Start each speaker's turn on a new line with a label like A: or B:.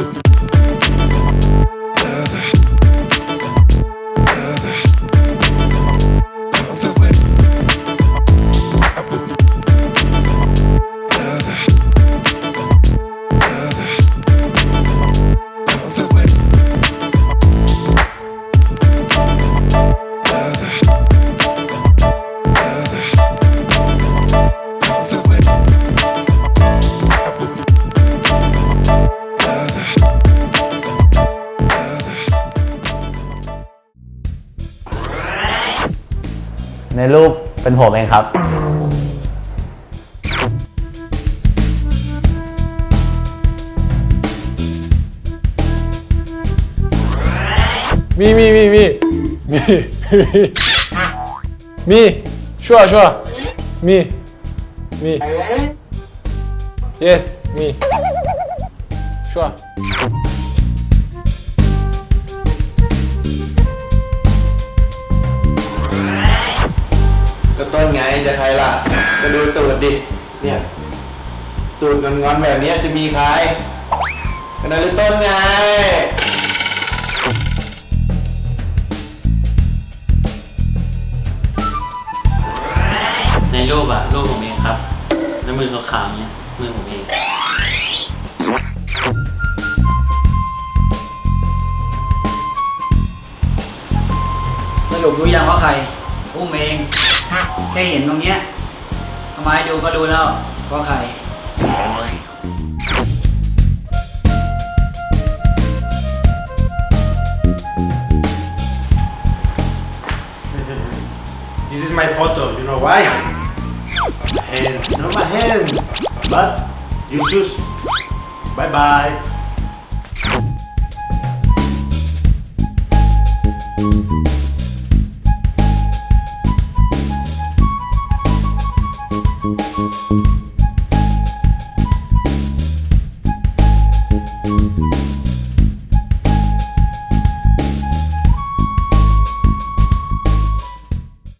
A: Thank you. ในรูปเป็นผมเองครับ
B: มีมีมีมีมี มีชัวร์ชัวร์มีมี yes มีชัว
C: จะใครล่ะก็ดูตูดดิ เนี่ย ตูดงอนๆแบบเนี้ยจะมีใครก็นาริต้นไง
D: ในรูปอะรูปผมเองครับแล้วมือขาวๆเนี่ยมือผมเอง
E: สรุปรู้ยังว่าใครอุ้มเอง แค่เห็นตรงเนี้ยทำไมดูก็รู้แล้วว่าใคร
F: This is my photo, you know why? Hand, not my hand but you choose. Bye bye.